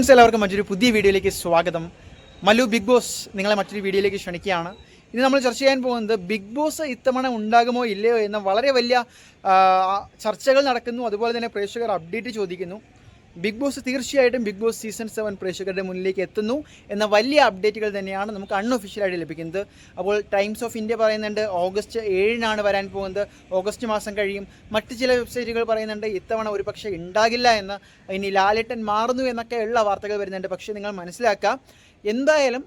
Friends എല്ലാവർക്കും മറ്റൊരു പുതിയ വീഡിയോയിലേക്ക് സ്വാഗതം. മല്ലു ബിഗ് ബോസ് നിങ്ങളെ മറ്റൊരു വീഡിയോയിലേക്ക് ക്ഷണിക്കുകയാണ്. ഇനി നമ്മൾ ചർച്ച ചെയ്യാൻ പോകുന്നത് ബിഗ് ബോസ് ഇത്തവണ ഉണ്ടാകുമോ ഇല്ലയോ എന്ന വളരെ വലിയ ചർച്ചകൾ നടക്കുന്നു. അതുപോലെ തന്നെ പ്രേക്ഷകർ അപ്ഡേറ്റ് ചോദിക്കുന്നു. ബിഗ് ബോസ് തീർച്ചയായിട്ടും ബിഗ് ബോസ് സീസൺ സെവൻ പ്രേക്ഷകരുടെ മുന്നിലേക്ക് എത്തുന്നു എന്ന വലിയ അപ്ഡേറ്റുകൾ തന്നെയാണ് നമുക്ക് അൺഒഫീഷ്യലായിട്ട് ലഭിക്കുന്നത്. അപ്പോൾ ടൈംസ് ഓഫ് ഇന്ത്യ പറയുന്നുണ്ട് ഓഗസ്റ്റ് ഏഴിനാണ് വരാൻ പോകുന്നത്. ഓഗസ്റ്റ് മാസം കഴിയും. മറ്റ് ചില വെബ്സൈറ്റുകൾ പറയുന്നുണ്ട് ഇത്തവണ ഒരു പക്ഷേ ഉണ്ടാകില്ല എന്ന്. ഇനി ലാലേട്ടൻ മാറുന്നു എന്നൊക്കെ ഉള്ള വാർത്തകൾ വരുന്നുണ്ട്. പക്ഷേ നിങ്ങൾ മനസ്സിലാക്കുക എന്തായാലും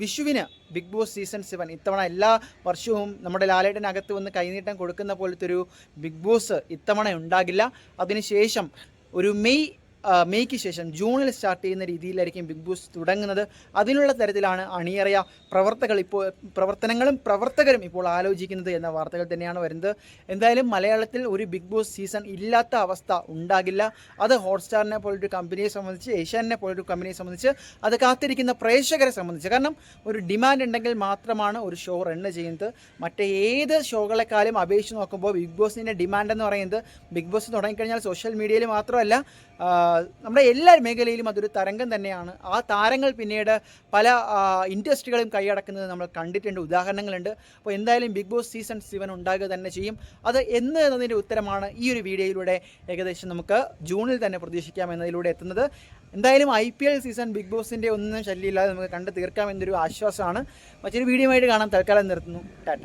വിഷുവിന് ബിഗ് ബോസ് സീസൺ സെവൻ ഇത്തവണ എല്ലാ വർഷവും നമ്മുടെ ലാലേട്ടനകത്ത് വന്ന് കൈനീട്ടം കൊടുക്കുന്ന പോലത്തെ ഒരു ബിഗ് ബോസ് ഇത്തവണ ഉണ്ടാകില്ല. അതിനുശേഷം ഒരു മെയ് മെയ്ക്ക് ശേഷം ജൂണിൽ സ്റ്റാർട്ട് ചെയ്യുന്ന രീതിയിലായിരിക്കും ബിഗ് ബോസ് തുടങ്ങുന്നത്. അതിനുള്ള തരത്തിലാണ് അണിയറയ പ്രവർത്തകൾ ഇപ്പോൾ പ്രവർത്തനങ്ങളും പ്രവർത്തകരും ഇപ്പോൾ ആലോചിക്കുന്നത് എന്ന വാർത്തകൾ തന്നെയാണ് വരുന്നത്. എന്തായാലും മലയാളത്തിൽ ഒരു ബിഗ് ബോസ് സീസൺ ഇല്ലാത്ത അവസ്ഥ ഉണ്ടാകില്ല. അത് ഹോട്ട്സ്റ്റാറിനെ പോലൊരു കമ്പനിയെ സംബന്ധിച്ച് ഏഷ്യാനെ പോലൊരു കമ്പനിയെ സംബന്ധിച്ച് അത് കാത്തിരിക്കുന്ന പ്രേക്ഷകരെ സംബന്ധിച്ച്. കാരണം ഒരു ഡിമാൻഡ് ഉണ്ടെങ്കിൽ മാത്രമാണ് ഒരു ഷോ റൺ ചെയ്യുന്നത്. മറ്റേ ഏത് ഷോകളെക്കാളും അപേക്ഷിച്ച് നോക്കുമ്പോൾ ബിഗ് ബോസിന്റെ ഡിമാൻഡ് എന്ന് പറയുന്നത് ബിഗ് ബോസ് തുടങ്ങിക്കഴിഞ്ഞാൽ സോഷ്യൽ മീഡിയയിൽ മാത്രമല്ല നമ്മുടെ എല്ലാ മേഖലയിലും അതൊരു തരംഗം തന്നെയാണ്. ആ താരങ്ങൾ പിന്നീട് പല ഇൻഡസ്ട്രികളും കൈയടക്കുന്നത് നമ്മൾ കണ്ടിട്ടുണ്ട് ഉദാഹരണങ്ങളുണ്ട്. അപ്പോൾ എന്തായാലും ബിഗ് ബോസ് സീസൺ സെവൻ ഉണ്ടാകുക തന്നെ ചെയ്യും. അത് എന്ന് എന്നതിന്റെ ഉത്തരമാണ് ഈ ഒരു വീഡിയോയിലൂടെ ഏകദേശം നമുക്ക് ജൂണിൽ തന്നെ പ്രതീക്ഷിക്കാം എന്നതിലൂടെ എത്തുന്നത്. എന്തായാലും I P L season Bigg ബോസിന്റെ ഒന്നും ശല്യമില്ലാതെ നമുക്ക് കണ്ട് തീർക്കാം എന്നൊരു ആശ്വാസമാണ്. മറ്റൊരു വീഡിയോ ആയിട്ട് കാണാൻ തൽക്കാലം നിർത്തുന്നു. ടാറ്റ.